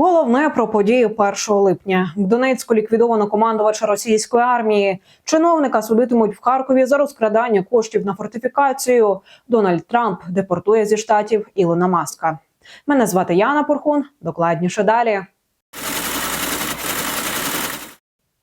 Головне про події 1 липня. В Донецьку ліквідовано командувача російської армії. Чиновника судитимуть в Харкові за розкрадання коштів на фортифікацію. Дональд Трамп депортує зі штатів Ілона Маска. Мене звати Яна Порхун. Докладніше далі.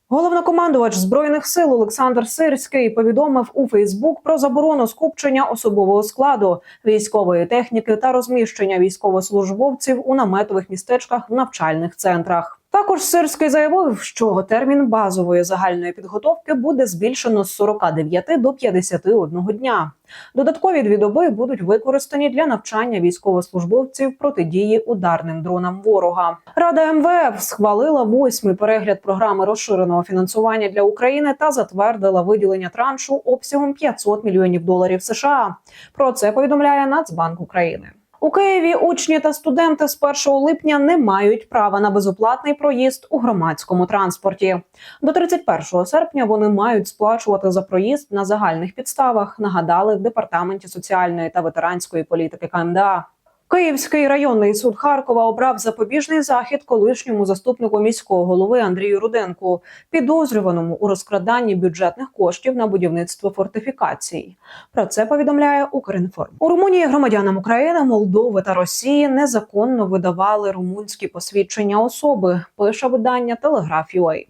Головнокомандувач збройних сил Олександр Сирський повідомив у Фейсбук про заборону скупчення особового складу, військової техніки та розміщення військовослужбовців у наметових містечках в навчальних центрах. Також Сирський заявив, що термін базової загальної підготовки буде збільшено з 49 до 51 дня. Додаткові дві доби будуть використані для навчання військовослужбовців протидії ударним дронам ворога. Рада МВФ схвалила восьмий перегляд програми розширеного фінансування для України та затвердила виділення траншу обсягом 500 мільйонів доларів США. Про це повідомляє Нацбанк України. У Києві учні та студенти з 1 липня не мають права на безоплатний проїзд у громадському транспорті. До 31 серпня вони мають сплачувати за проїзд на загальних підставах. Нагадали в департаменті соціальної та ветеранської політики КМДА. Київський районний суд Харкова обрав запобіжний захід колишньому заступнику міського голови Андрію Руденку, підозрюваному у розкраданні бюджетних коштів на будівництво фортифікацій. Про це повідомляє Укрінформ. У Румунії громадянам України, Молдови та Росії незаконно видавали румунські посвідчення особи. Пише видання Телеграф.UA.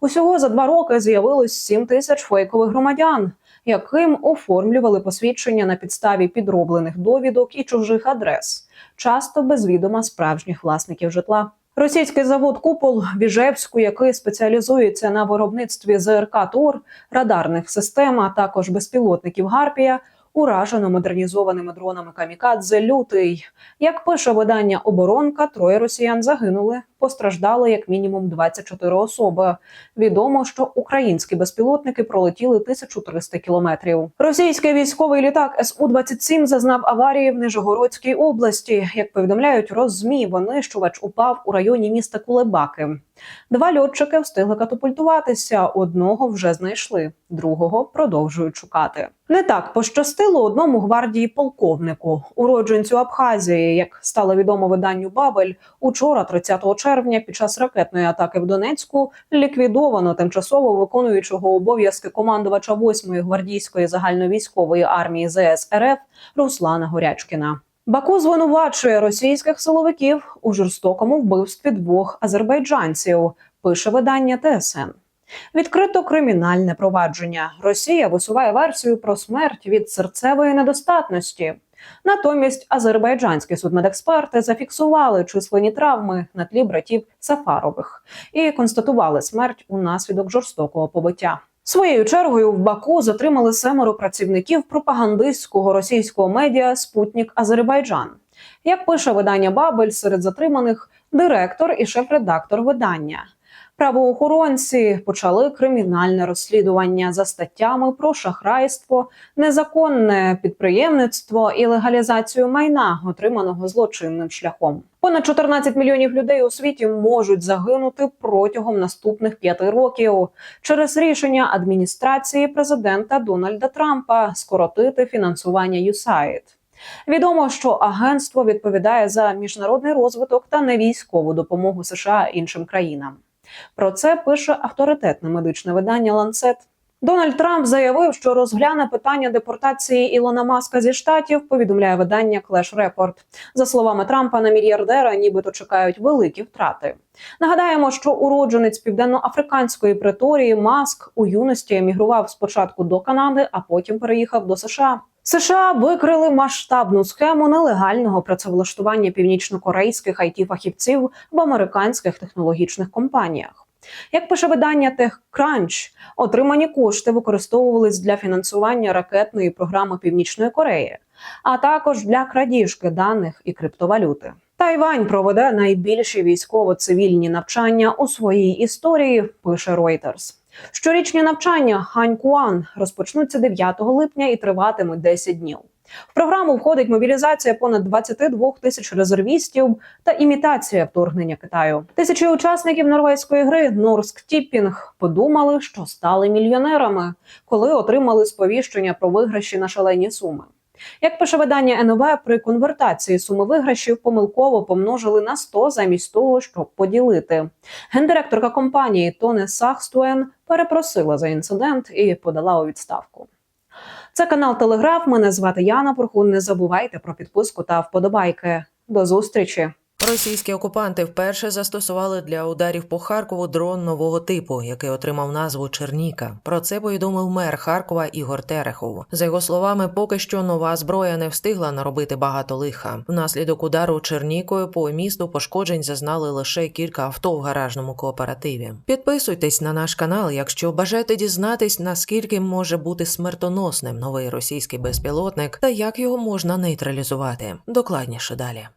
Усього за два роки з'явилось 7 тисяч фейкових громадян яким оформлювали посвідчення на підставі підроблених довідок і чужих адрес, часто без відома справжніх власників житла. Російський завод Купол в Іжевську, який спеціалізується на виробництві ЗРК ТОР, радарних систем, а також безпілотників Гарпія, уражено модернізованими дронами Камікадзе Лютий. Як пише видання оборонка, троє росіян загинули. Постраждали як мінімум 24 особи. Відомо, що українські безпілотники пролетіли 1300 кілометрів. Російський військовий літак Су 27 зазнав аварії в Нижегородській області. Як повідомляють роззмі, винищувач упав у районі міста Кулебаки. Два льотчики встигли катапультуватися. Одного вже знайшли, другого продовжують шукати. Не так пощастило одному гвардії полковнику, уродженцю Абхазії, як стало відомо виданню Бабель. Учора, 30 червня, під час ракетної атаки в Донецьку ліквідовано тимчасово виконуючого обов'язки командувача 8-ї гвардійської загальновійськової армії ЗС РФ Руслана Горячкіна. Баку звинувачує російських силовиків у жорстокому вбивстві двох азербайджанців. Пише видання ТСН. Відкрито кримінальне провадження. Росія висуває версію про смерть від серцевої недостатності. Натомість азербайджанські судмедексперти зафіксували численні травми на тлі братів Сафарових і констатували смерть унаслідок жорстокого побиття. Своєю чергою в Баку затримали семеро працівників пропагандистського російського медіа Спутник Азербайджан. Як пише видання Бабель, серед затриманих директор і шеф-редактор видання. Правоохоронці почали кримінальне розслідування за статтями про шахрайство, незаконне підприємництво і легалізацію майна, отриманого злочинним шляхом. Понад 14 мільйонів людей у світі можуть загинути протягом наступних п'яти років через рішення адміністрації президента Дональда Трампа скоротити фінансування USAID. Відомо, що агентство відповідає за міжнародний розвиток та невійськову допомогу США іншим країнам. Про це пише авторитетне медичне видання Ланцет. Дональд Трамп заявив, що розгляне питання депортації Ілона Маска зі штатів. Повідомляє видання Clash Report. За словами Трампа, на мільярдера нібито чекають великі втрати. Нагадаємо, що уродженець південноафриканської преторії Маск у юності емігрував спочатку до Канади, а потім переїхав до США. США викрили масштабну схему нелегального працевлаштування північнокорейських it фахівців в американських технологічних компаніях. Як пише видання TechCrunch, отримані кошти використовувались для фінансування ракетної програми Північної Кореї, а також для крадіжки даних і криптовалюти. Тайвань проведе найбільші військово-цивільні навчання у своїй історії. Пише Reuters. Щорічні навчання Ханькуан розпочнуться 9 липня і триватимуть 10 днів. В програму входить мобілізація понад 22 тисяч резервістів та імітація вторгнення Китаю. Тисячі учасників норвезької гри Норск Тіппінг подумали, що стали мільйонерами, коли отримали сповіщення про виграші на шалені суми. Як пише видання НВ, при конвертації суми виграшів помилково помножили на 100 замість того, щоб поділити. Гендиректорка компанії Тоне Сахстуен перепросила за інцидент і подала у відставку. Це канал Телеграф. Мене звати Яна Порхун. Не забувайте про підписку та вподобайки. До зустрічі. Російські окупанти вперше застосували для ударів по Харкову дрон нового типу, який отримав назву Черніка. Про це повідомив мер Харкова Ігор Терехов. За його словами, поки що нова зброя не встигла наробити багато лиха. Внаслідок удару Чернікою по місту пошкоджень зазнали лише кілька авто в гаражному кооперативі. Підписуйтесь на наш канал, якщо бажаєте дізнатись, наскільки може бути смертоносним новий російський безпілотник та як його можна нейтралізувати. Докладніше далі.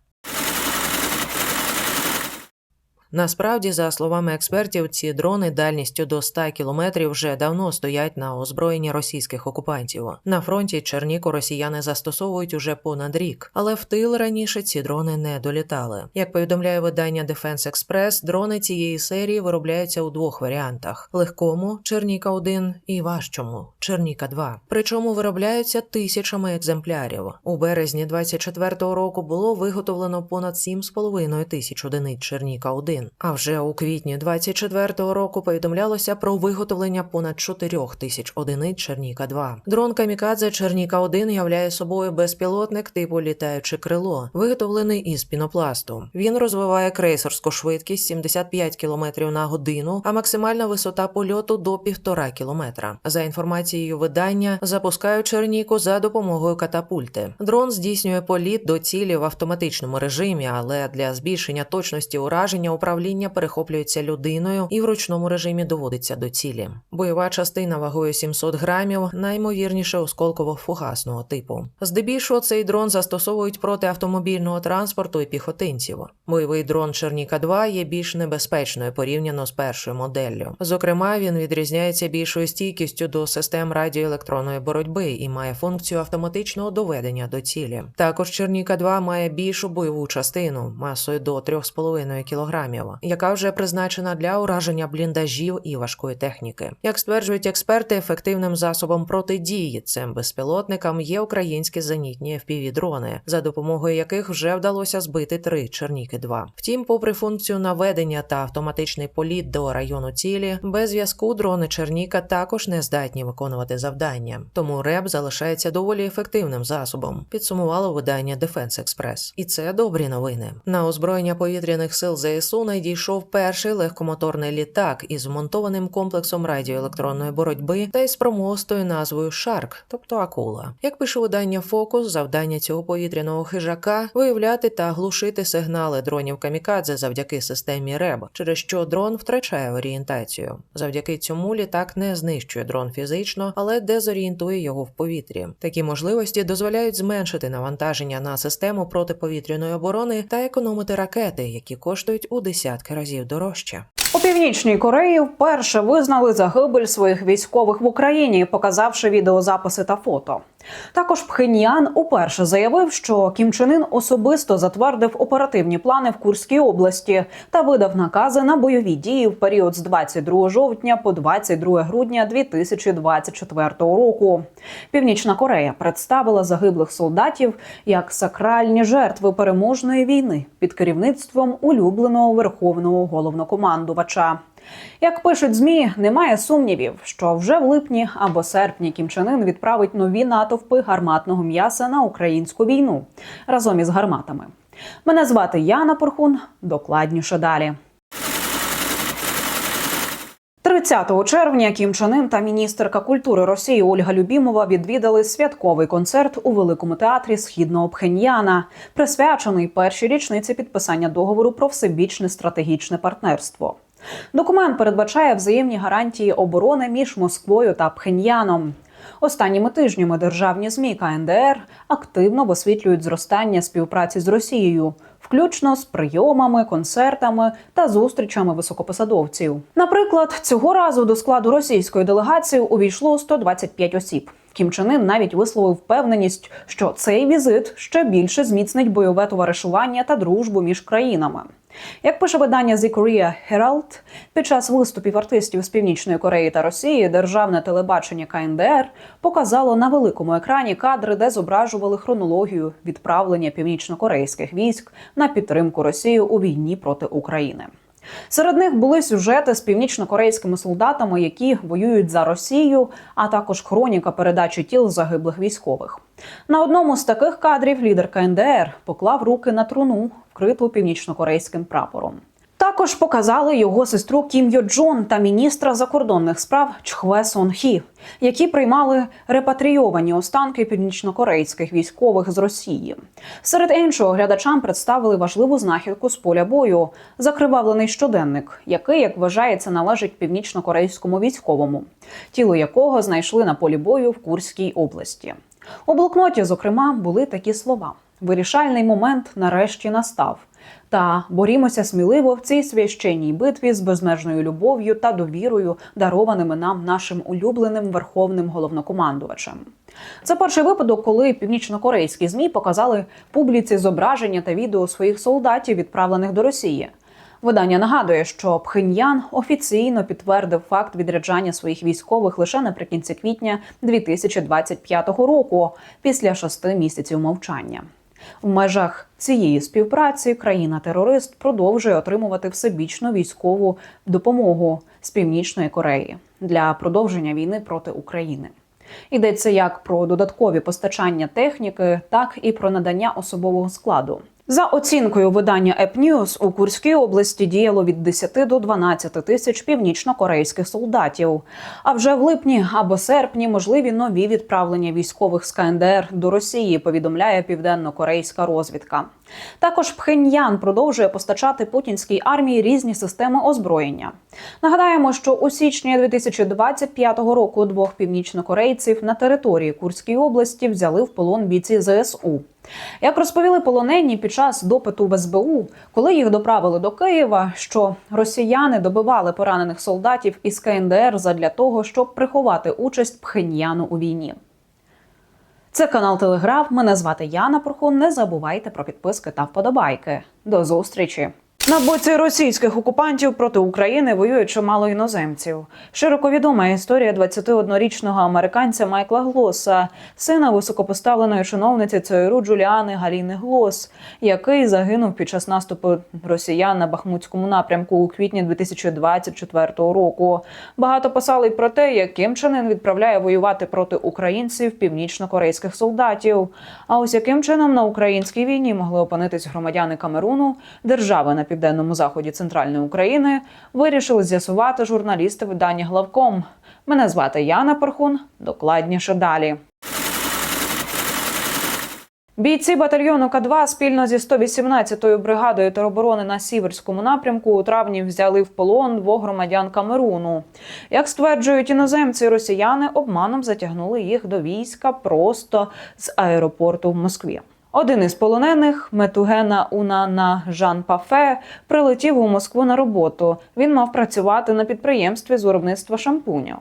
Насправді, за словами експертів, ці дрони дальністю до 100 кілометрів вже давно стоять на озброєнні російських окупантів. На фронті Черніку росіяни застосовують уже понад рік, але в тил раніше ці дрони не долітали. Як повідомляє видання Defense Express, дрони цієї серії виробляються у двох варіантах: легкому Черніка 1 і важчому Черніка 2 Причому виробляються тисячами екземплярів. У березні 24-го року було виготовлено понад 7,5 тисяч одиниць Черніка 1 а вже у квітні 24-го року повідомлялося про виготовлення понад 4 тисяч одиниць Черніка 2 Дрон Камікадзе Черніка 1 являє собою безпілотник типу літаюче крило, виготовлений із пінопласту. Він розвиває крейсерську швидкість 75 км на годину, а максимальна висота польоту до 1,5 км. За інформацією видання, запускають Черніку за допомогою катапульти. Дрон здійснює політ до цілі в автоматичному режимі, але для збільшення точності ураження управління перехоплюється людиною і в ручному режимі доводиться до цілі. Бойова частина вагою 700 грамів, наймовірніше осколково-фугасного типу. Здебільшого цей дрон застосовують проти автомобільного транспорту і піхотинців. Бойовий дрон Черніка 2 є більш небезпечною порівняно з першою моделлю. Зокрема, він відрізняється більшою стійкістю до систем радіоелектронної боротьби і має функцію автоматичного доведення до цілі. Також Черніка 2 має більшу бойову частину масою до 3,5 кг, яка вже призначена для ураження бліндажів і важкої техніки. Як стверджують експерти, ефективним засобом протидії цим безпілотникам є українські зенітні FPV-дрони, за допомогою яких вже вдалося збити три Черніки 2 Втім, попри функцію наведення та автоматичний політ до району цілі, без зв'язку дрони Черніка також не здатні виконувати завдання. Тому РЕБ залишається доволі ефективним засобом. Підсумувало видання Defense Express. І це добрі новини. На озброєння повітряних сил ЗСУ надійшов перший легкомоторний літак із вмонтованим комплексом радіоелектронної боротьби та із промостою назвою Шарк, тобто акула. Як пише видання Фокус, завдання цього повітряного хижака виявляти та глушити сигнали дронів камікадзе завдяки системі РЕБ, через що дрон втрачає орієнтацію. Завдяки цьому літак не знищує дрон фізично, але дезорієнтує його в повітрі. Такі можливості дозволяють зменшити навантаження на систему протиповітряної оборони та економити ракети, які коштують у десятки разів дорожче. У північній Кореї вперше визнали загибель своїх військових в Україні, показавши відеозаписи та фото. Також Пхеньян уперше заявив, що Кім Чен Ін особисто затвердив оперативні плани в Курській області та видав накази на бойові дії в період з 22 жовтня по 22 грудня 2024 року. Північна Корея представила загиблих солдатів як сакральні жертви переможної війни під керівництвом улюбленого верховного головнокомандувача. Як пишуть змі, немає сумнівів, що вже в липні або серпні Кім Чен Ын відправить нові натовпи гарматного м'яса на українську війну разом із гарматами. Мене звати Яна Порхун. Докладніше далі. 30 червня Кім Чен Ын та міністерка культури Росії Ольга Любімова відвідали святковий концерт у великому театрі східного Пхеньяна, присвячений першій річниці підписання договору про всебічне стратегічне партнерство. Документ передбачає взаємні гарантії оборони між Москвою та Пхеньяном. Останніми тижнями державні змі КНДР активно висвітлюють зростання співпраці з Росією, включно з прийомами, концертами та зустрічами високопосадовців. Наприклад, цього разу до складу російської делегації увійшло 125 осіб. Кім Чен Ын навіть висловив впевненість, що цей візит ще більше зміцнить бойове товаришування та дружбу між країнами. Як пише видання The Korea Herald, під час виступів артистів з Північної Кореї та Росії державне телебачення КНДР показало на великому екрані кадри, де зображували хронологію відправлення північнокорейських військ на підтримку Росії у війні проти України. Серед них були сюжети з північнокорейськими солдатами, які воюють за Росію, а також хроніка передачі тіл загиблих військових. На одному з таких кадрів лідер КНДР поклав руки на труну, вкриту північнокорейським прапором. Також показали його сестру Кім Йо Джон та міністра закордонних справ Чхве Сон Хі, які приймали репатрійовані останки північнокорейських військових з Росії. Серед іншого глядачам представили важливу знахідку з поля бою закривавлений щоденник, який, як вважається, належить північнокорейському військовому, тіло якого знайшли на полі бою в Курській області. У блокноті, зокрема, були такі слова: вирішальний момент нарешті настав. Та борімося сміливо в цій священній битві з безмежною любов'ю та довірою, дарованими нам нашим улюбленим верховним головнокомандувачем. Це перший випадок, коли північнокорейські змі показали публіці зображення та відео своїх солдатів, відправлених до Росії. Видання нагадує, що Пхеньян офіційно підтвердив факт відряджання своїх військових лише наприкінці квітня 2025 року, після шести місяців мовчання. В межах цієї співпраці країна-терорист продовжує отримувати всебічну військову допомогу з північної Кореї для продовження війни проти України. Йдеться як про додаткові постачання техніки, так і про надання особового складу. За оцінкою видання App у Курській області діяло від 10 до 12 тисяч північно-корейських солдатів. А вже в липні або серпні можливі нові відправлення військових з КНДР до Росії. Повідомляє південно-корейська розвідка. Також Пхеньян продовжує постачати путінській армії різні системи озброєння. Нагадаємо, що у січні 2025 року двох північнокорейців на території Курської області взяли в полон бійці ЗСУ. Як розповіли полонені під час допиту в СБУ, коли їх доправили до Києва, що росіяни добивали поранених солдатів із КНДР задля того, щоб приховати участь Пхеньяну у війні. Це канал Телеграф. Мене звати Яна Порхун. Не забувайте про підписки та вподобайки. До зустрічі! На боці російських окупантів проти України воює чимало іноземців. Широко відома історія 21-річного американця Майкла Глоса, сина високопоставленої чиновниці ЦРУ Джуліани Галіни Глос, який загинув під час наступу росіян на Бахмутському напрямку у квітні 2024 року. Багато писали й про те, як Чен відправляє воювати проти українців північно-корейських солдатів. А ось яким чином на українській війні могли опинитись громадяни Камеруну, держави на південному заході центральної України, вирішили з'ясувати журналісти видання Главком. Мене звати Яна Пархун. Докладніше далі. Бійці батальйону К2 спільно зі 118-ю бригадою тероборони на Сіверському напрямку у травні взяли в полон двох громадян Камеруну. Як стверджують іноземці, росіяни обманом затягнули їх до війська просто з аеропорту в Москві. Один із полонених Метугена Унана Жан Пафе прилетів у Москву на роботу. Він мав працювати на підприємстві з виробництва шампунів.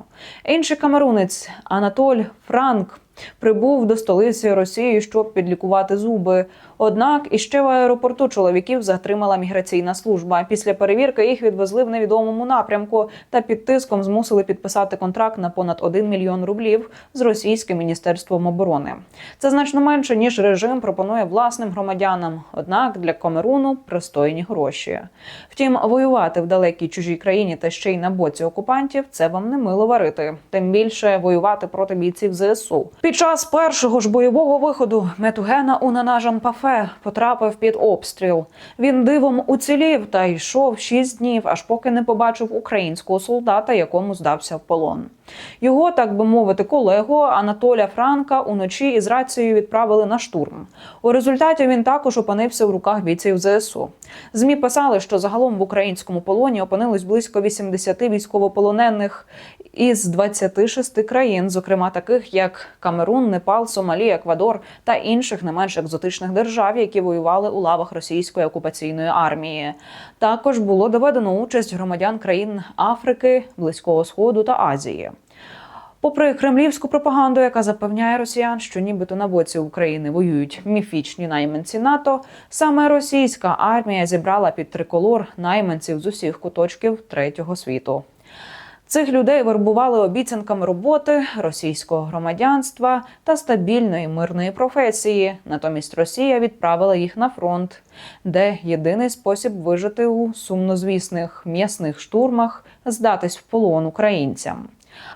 Інший камерунець Анатоль Франк прибув до столиці Росії, щоб підлікувати зуби. Однак іще в аеропорту чоловіків затримала міграційна служба. Після перевірки їх відвезли в невідомому напрямку та під тиском змусили підписати контракт на понад 1 мільйон рублів з російським міністерством оборони. Це значно менше ніж режим пропонує власним громадянам. Однак для Камеруну пристойні гроші. Втім, воювати в далекій чужій країні та ще й на боці окупантів це вам не мило варити. Тим більше воювати проти бійців ЗСУ. Під час першого ж бойового виходу Метугена Унана Жанпафе потрапив під обстріл. Він дивом уцілів та йшов шість днів, аж поки не побачив українського солдата, якому здався в полон. Його, так би мовити, колегу Анатоля Франка уночі із рацією відправили на штурм. У результаті він також опинився в руках бійців ЗСУ. Змі писали, що загалом в українському полоні опинилось близько 80 військовополонених із 26 країн, зокрема таких як Камерун, Непал, Сомалі, Еквадор та інших не менш екзотичних держав, які воювали у лавах російської окупаційної армії. Також було доведено участь громадян країн Африки, Близького Сходу та Азії. Попри кремлівську пропаганду, яка запевняє росіян, що нібито на боці України воюють міфічні найманці НАТО, саме російська армія зібрала під триколор найманців з усіх куточків третього світу. Цих людей вербували обіцянками роботи, російського громадянства та стабільної мирної професії. Натомість Росія відправила їх на фронт, де єдиний спосіб вижити у сумнозвісних м'ясних штурмах здатись в полон українцям.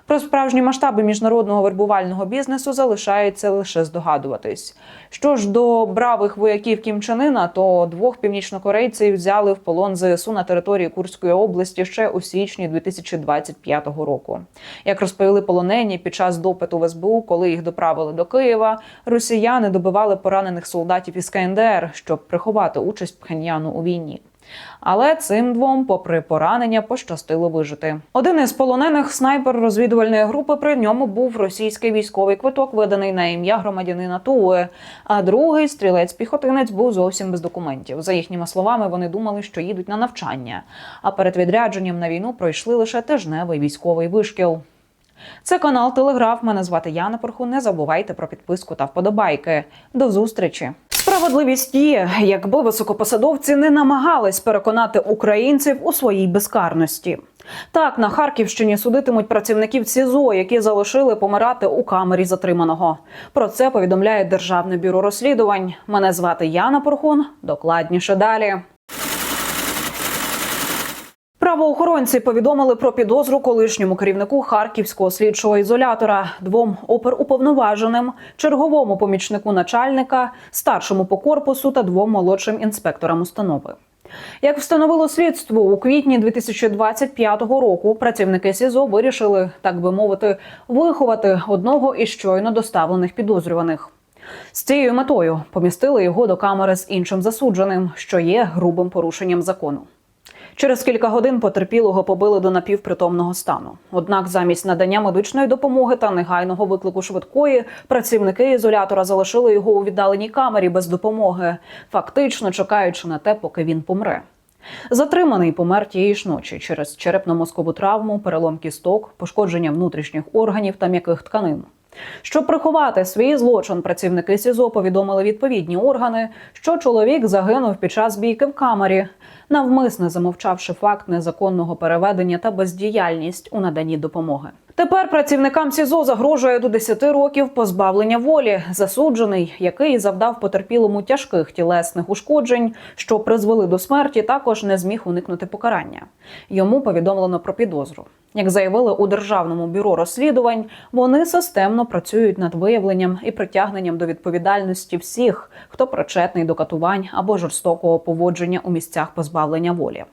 Про справжні масштаби міжнародного вербувального бізнесу залишається лише здогадуватись. Що ж до бравих вояків Кім Чен Ына, то двох північнокорейців взяли в полон ЗСУ на території Курської області ще у січні 2025 року. Як розповіли полонені під час допиту в СБУ, коли їх доправили до Києва, росіяни добивали поранених солдатів із КНДР, щоб приховати участь Пхеньяну у війні. Але цим двом, попри поранення, пощастило вижити. Один із полонених снайпер розвідувальної групи. При ньому був російський військовий квиток, виданий на ім'я громадянина Туе. А другий стрілець-піхотинець був зовсім без документів. За їхніми словами, вони думали, що їдуть на навчання. А перед відрядженням на війну пройшли лише тижневий військовий вишкіл. Це канал Телеграф. Мене звати Яна Порху. Не забувайте про підписку та вподобайки. До зустрічі. Справедливість є, якби високопосадовці не намагались переконати українців у своїй безкарності. Так, на Харківщині судитимуть працівників СІЗО, які залишили помирати у камері затриманого. Про це повідомляє Державне бюро розслідувань. Мене звати Яна Порхун. Докладніше далі. Правоохоронці повідомили про підозру колишньому керівнику харківського слідчого ізолятора, двом оперуповноваженим, черговому помічнику начальника, старшому по корпусу та двом молодшим інспекторам установи. Як встановило слідство, у квітні 2025 року працівники СІЗО вирішили, так би мовити, виховати одного із щойно доставлених підозрюваних. З цією метою помістили його до камери з іншим засудженим, що є грубим порушенням закону. Через кілька годин потерпілого побили до напівпритомного стану. Однак, замість надання медичної допомоги та негайного виклику швидкої, працівники ізолятора залишили його у віддаленій камері без допомоги, фактично чекаючи на те, поки він помре. Затриманий помер тієї ж ночі через черепно-мозкову травму, перелом кісток, пошкодження внутрішніх органів та м'яких тканин. Щоб приховати свій злочин, працівники СІЗО повідомили відповідні органи, що чоловік загинув під час бійки в камері, навмисне замовчавши факт незаконного переведення та бездіяльність у наданні допомоги. Тепер працівникам СІЗО загрожує до 10 років позбавлення волі. Засуджений, який завдав потерпілому тяжких тілесних ушкоджень, що призвели до смерті, також не зміг уникнути покарання. Йому повідомлено про підозру. Як заявили у державному бюро розслідувань, вони системно працюють над виявленням і притягненням до відповідальності всіх, хто причетний до катувань або жорстокого поводження у місцях позбавлення волі.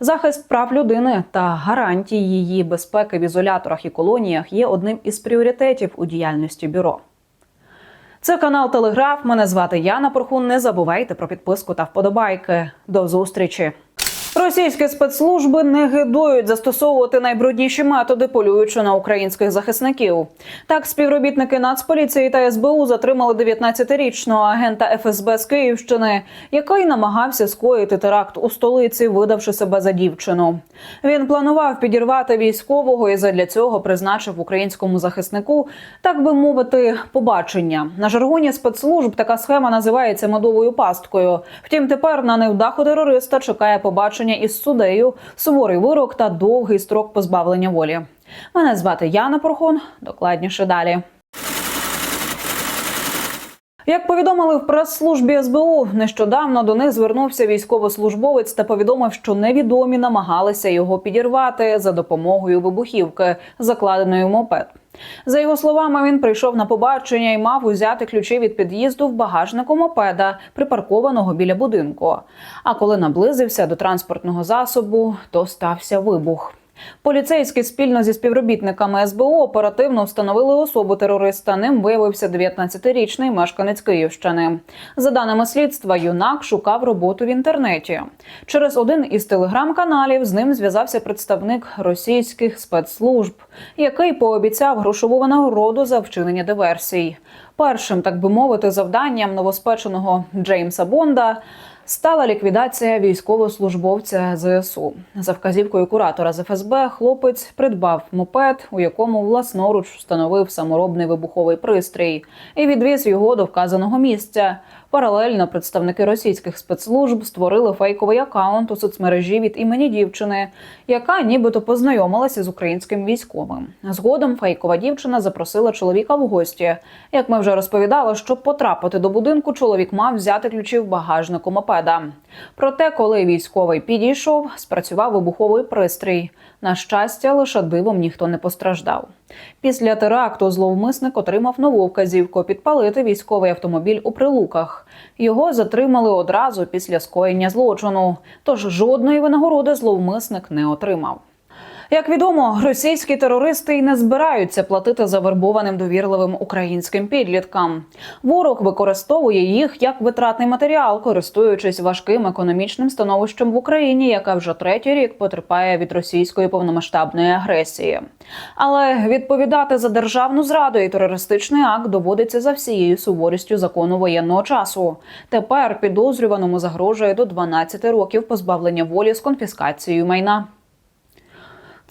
Захист прав людини та гарантії її безпеки в ізоляторах і колоніях є одним із пріоритетів у діяльності бюро. Це канал Телеграф. Мене звати Яна Порхун. Не забувайте про підписку та вподобайки. До зустрічі. Російські спецслужби не гидують застосовувати найбрудніші методи, полюючи на українських захисників. Так, співробітники Нацполіції та СБУ затримали 19-річного агента ФСБ з Київщини, який намагався скоїти теракт у столиці, видавши себе за дівчину. Він планував підірвати військового і задля цього призначив українському захиснику, так би мовити, побачення. На жаргоні спецслужб така схема називається медовою пасткою. Втім, тепер на невдаху терориста чекає побачення із суддею, суворий вирок та довгий строк позбавлення волі. Мене звати Яна Порхон. Докладніше далі. Як повідомили в прес-службі СБУ, нещодавно до них звернувся військовослужбовець та повідомив, що невідомі намагалися його підірвати за допомогою вибухівки, закладеної в мопед. За його словами, він прийшов на побачення і мав узяти ключі від під'їзду в багажнику мопеда, припаркованого біля будинку. А коли наблизився до транспортного засобу, то стався вибух. Поліцейські спільно зі співробітниками СБУ оперативно встановили особу терориста. Ним виявився 19-річний мешканець Київщини. За даними слідства, юнак шукав роботу в інтернеті. Через один із телеграм-каналів з ним зв'язався представник російських спецслужб, який пообіцяв грошову винагороду за вчинення диверсій. Першим, так би мовити, завданням новоспеченого Джеймса Бонда стала ліквідація військовослужбовця ЗСУ. За вказівкою куратора з ФСБ хлопець придбав мопед, у якому власноруч встановив саморобний вибуховий пристрій, і відвіз його до вказаного місця. Паралельно представники російських спецслужб створили фейковий акаунт у соцмережі від імені дівчини, яка нібито познайомилася з українським військовим. Згодом фейкова дівчина запросила чоловіка в гості. Як ми вже розповідали, щоб потрапити до будинку, чоловік мав взяти ключі в багажнику мопеда. Проте, коли військовий підійшов, спрацював вибуховий пристрій. На щастя, лише дивом ніхто не постраждав. Після теракту зловмисник отримав нову вказівку підпалити військовий автомобіль у прилуках. Його затримали одразу після скоєння злочину, тож жодної винагороди зловмисник не отримав. Як відомо, російські терористи й не збираються платити завербованим довірливим українським підліткам. Ворог використовує їх як витратний матеріал, користуючись важким економічним становищем в Україні, яка вже третій рік потерпає від російської повномасштабної агресії. Але відповідати за державну зраду і терористичний акт доводиться за всією суворістю закону воєнного часу. Тепер підозрюваному загрожує до 12 років позбавлення волі з конфіскацією майна.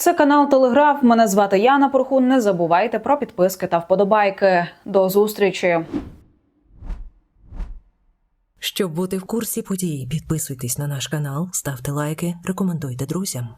Це канал Телеграф. Мене звати Яна Порхун. Не забувайте про підписки та вподобайки. До зустрічі. Щоб бути в курсі подій, підписуйтесь на наш канал, ставте лайки, рекомендуйте друзям.